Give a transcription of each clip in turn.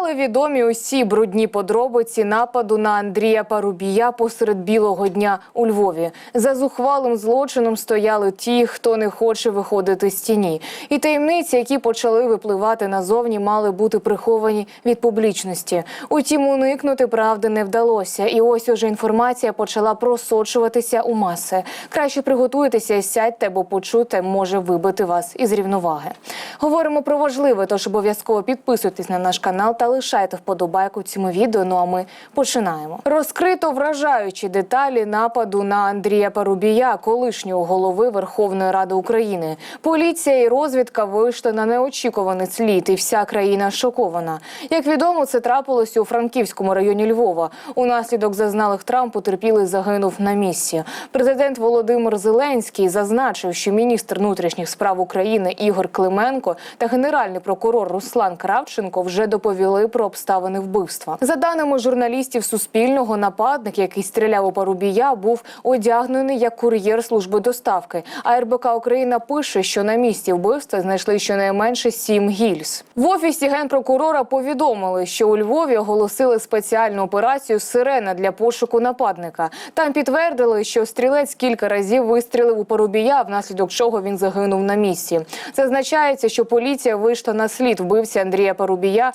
Стали відомі усі брудні подробиці нападу на Андрія Парубія посеред білого дня у Львові. За зухвалим злочином стояли ті, хто не хоче виходити з тіні. І таємниці, які почали випливати назовні, мали бути приховані від публічності. Утім, уникнути правди не вдалося. І ось уже інформація почала просочуватися у маси. Краще приготуйтеся і сядьте, бо почуте може вибити вас із рівноваги. Говоримо про важливе, тож обов'язково підписуйтесь на наш канал та лишайте вподобайку цьому відео. Ну а ми починаємо. Розкрито вражаючі деталі нападу на Андрія Парубія, колишнього голови Верховної Ради України. Поліція і розвідка вийшли на неочікуваний слід, і вся країна шокована. Як відомо, це трапилося у Франківському районі Львова. Унаслідок зазналих травм потерпілий загинув на місці. Президент Володимир Зеленський зазначив, що міністр внутрішніх справ України Ігор Клименко та генеральний прокурор Руслан Кравченко вже доповіли про обставини вбивства. За даними журналістів Суспільного, нападник, який стріляв у Парубія, був одягнений як кур'єр служби доставки. А РБК Україна пише, що на місці вбивства знайшли щонайменше сім гільз. В офісі генпрокурора повідомили, що у Львові оголосили спеціальну операцію Сирена для пошуку нападника. Там підтвердили, що стрілець кілька разів вистрілив у Парубія, внаслідок чого він загинув на місці. Зазначається, що поліція вийшла на слід вбивці Андрія Парубія.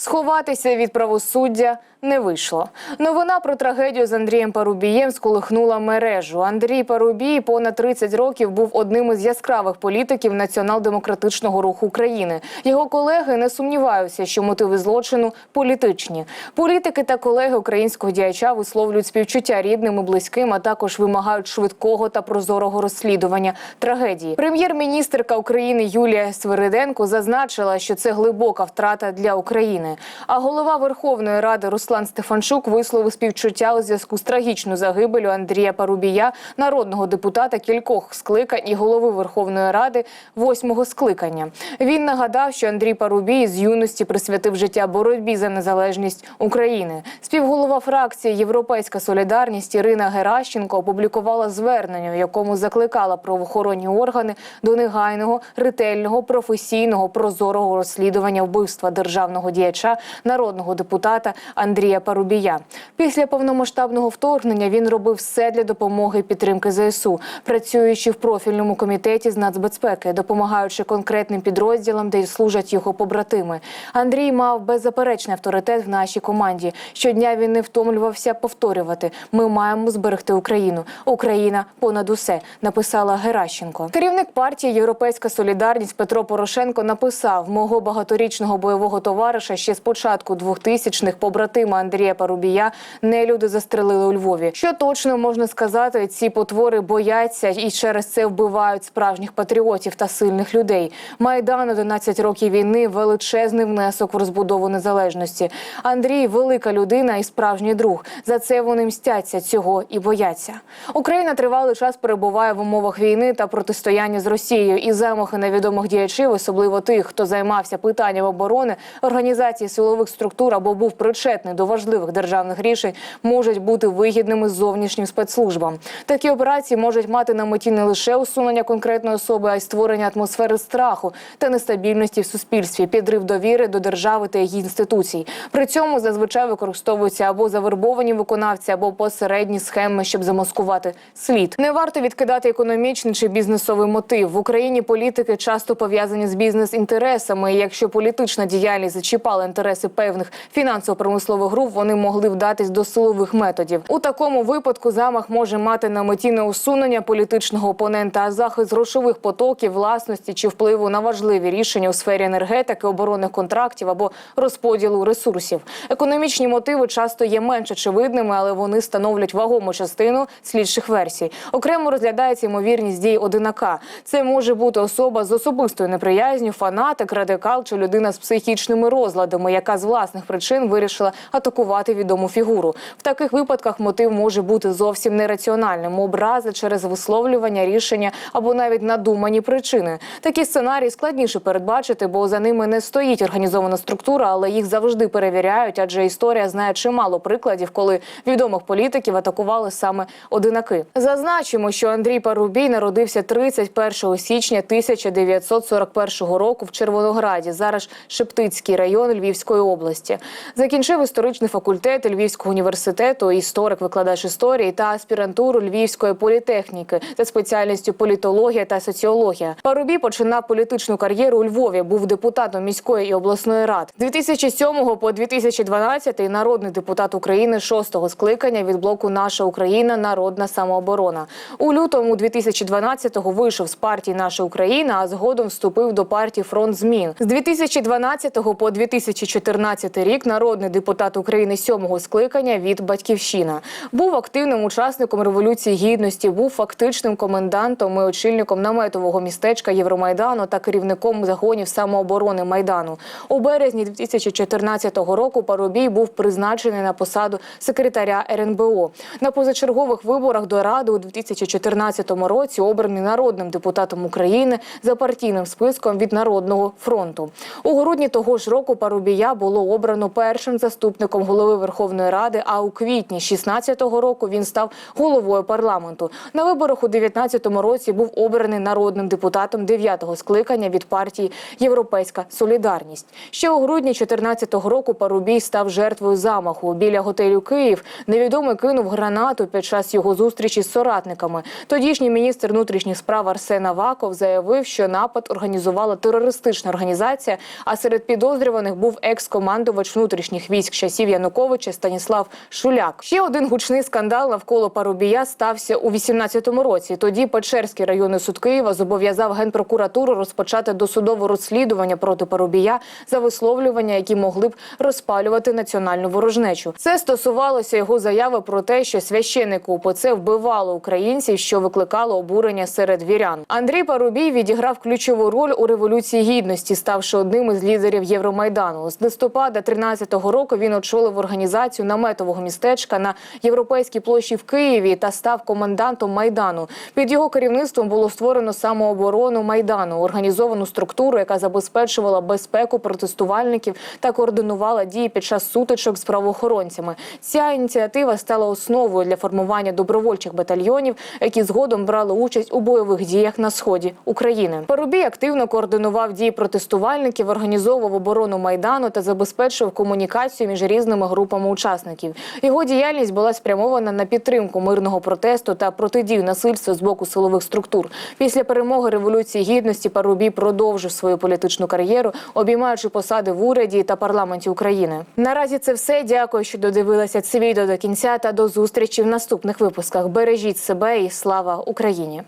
Сховатися від правосуддя не вийшло. Новина про трагедію з Андрієм Парубієм сколихнула мережу. Андрій Парубій понад 30 років був одним із яскравих політиків націонал-демократичного руху України. Його колеги не сумніваються, що мотиви злочину політичні. Політики та колеги українського діяча висловлюють співчуття рідним і близьким, а також вимагають швидкого та прозорого розслідування трагедії. Прем'єр-міністрка України Юлія Свириденко зазначила, що це глибока втрата для України. А голова Верховної Ради Руслан Стефанчук висловив співчуття у зв'язку з трагічною загибелю Андрія Парубія, народного депутата кількох скликань і голови Верховної Ради восьмого скликання. Він нагадав, що Андрій Парубій з юності присвятив життя боротьбі за незалежність України. Співголова фракції Європейська Солідарність Ірина Геращенко опублікувала звернення, в якому закликала правоохоронні органи до негайного, ретельного, професійного, прозорого розслідування вбивства державного діяча, народного депутата Андрія Парубія. Після повномасштабного вторгнення він робив все для допомоги і підтримки ЗСУ, працюючи в профільному комітеті з нацбезпеки, допомагаючи конкретним підрозділам, де служать його побратими. Андрій мав беззаперечний авторитет в нашій команді. Щодня він не втомлювався повторювати: ми маємо зберегти Україну. Україна понад усе написала Геращенко. Керівник партії Європейська Солідарність Петро Порошенко написав мого багаторічного бойового товариша ще з початку 2000-х побратима Андрія Парубія. Не люди застрелили у Львові. Що точно можна сказати, ці потвори бояться і через це вбивають справжніх патріотів та сильних людей. Майдан 11 років війни величезний внесок в розбудову незалежності. Андрій велика людина і справжній друг. За це вони мстяться цього і бояться. Україна тривалий час перебуває в умовах війни та протистояння з Росією і замахи невідомих діячів, особливо тих, хто займався питанням оборони, організації силових структур або був причетний до важливих державних рішень, можуть бути вигідними зовнішнім спецслужбам. Такі операції можуть мати на меті не лише усунення конкретної особи, а й створення атмосфери страху та нестабільності в суспільстві, підрив довіри до держави та її інституцій. При цьому зазвичай використовуються або завербовані виконавці, або посередні схеми, щоб замаскувати слід. Не варто відкидати економічний чи бізнесовий мотив в Україні. Політики часто пов'язані з бізнес-інтересами. І Якщо політична діяльність зачіпала інтереси певних фінансово-промислових груп, вони могли вдатись до силових методів. У такому випадку замах може мати на меті не усунення політичного опонента, а захист грошових потоків, власності чи впливу на важливі рішення у сфері енергетики, оборонних контрактів або розподілу ресурсів. Економічні мотиви часто є менш очевидними, але вони становлять вагому частину слідчих версій. Окремо розглядається ймовірність дій одинака. Це може бути особа з особистою неприязню, фанатик, радикал чи людина з психічними розладами, яка з власних причин вирішила атакувати відому фігуру. В таких випадках мотив може бути зовсім нераціональним. Образи через висловлювання рішення або навіть надумані причини. Такі сценарії складніше передбачити, бо за ними не стоїть організована структура, але їх завжди перевіряють, адже історія знає чимало прикладів, коли відомих політиків атакували саме одинаки. Зазначимо, що Андрій Парубій народився 31 січня 1941 року в Червонограді. Зараз Шептицький район Львівської області. Області. Закінчив історичний факультет Львівського університету, історик, викладач історії та аспірантуру Львівської політехніки за спеціальністю політологія та соціологія. Парубій починав політичну кар'єру у Львові. Був депутатом міської і обласної рад. З 2007 по 2012 народний депутат України шостого скликання від блоку Наша Україна Народна самооборона. У лютому 2012-го вийшов з партії Наша Україна, а згодом вступив до партії Фронт змін. З 2012 по 2014 рік народний депутат України сьомого скликання від Батьківщина. Був активним учасником революції гідності, був фактичним комендантом і очільником наметового містечка Євромайдану та керівником загонів самооборони Майдану. У березні 2014 року Парубій був призначений на посаду секретаря РНБО. На позачергових виборах до Ради у 2014 році обраний народним депутатом України за партійним списком від Народного фронту. У грудні того ж року Парубія було обрано першим заступником голови Верховної Ради. А у квітні 16-го року він став головою парламенту. На виборах у 19-му році був обраний народним депутатом 9-го скликання від партії Європейська Солідарність. Ще у грудні 14-го року Парубій став жертвою замаху біля готелю Київ. Невідомий кинув гранату під час його зустрічі з соратниками. Тодішній міністр внутрішніх справ Арсен Аваков заявив, що напад організувала терористична організація. А серед підозрюваних був екс-командувач внутрішніх військ часів Януковича Станіслав Шуляк. Ще один гучний скандал навколо Парубія стався у 18-му році. Тоді Печерський районний суд Києва зобов'язав генпрокуратуру розпочати досудове розслідування проти Парубія за висловлювання, які могли б розпалювати національну ворожнечу. Це стосувалося його заяви про те, що священники УПЦ вбивали українців, що викликало обурення серед вірян. Андрій Парубій відіграв ключову роль у революції гідності, ставши одним із лідерів Євромайдану. З листопада 13-го року він очолив організацію наметового містечка на європейській площі в Києві та став комендантом майдану. Під його керівництвом було створено самооборону майдану, організовану структуру, яка забезпечувала безпеку протестувальників та координувала дії під час сутичок з правоохоронцями. Ця ініціатива стала основою для формування добровольчих батальйонів, які згодом брали участь у бойових діях на сході України. Парубій активно координував дії протестувальників, організовував оборону майдану та забезпечував комунікацію між різними групами учасників. Його діяльність була спрямована на підтримку мирного протесту та протидію насильству з боку силових структур. Після перемоги революції гідності Парубій продовжив свою політичну кар'єру, обіймаючи посади в уряді та парламенті України. Наразі це все. Дякую, що додивилися це відео до кінця та до зустрічі в наступних випусках. Бережіть себе і слава Україні!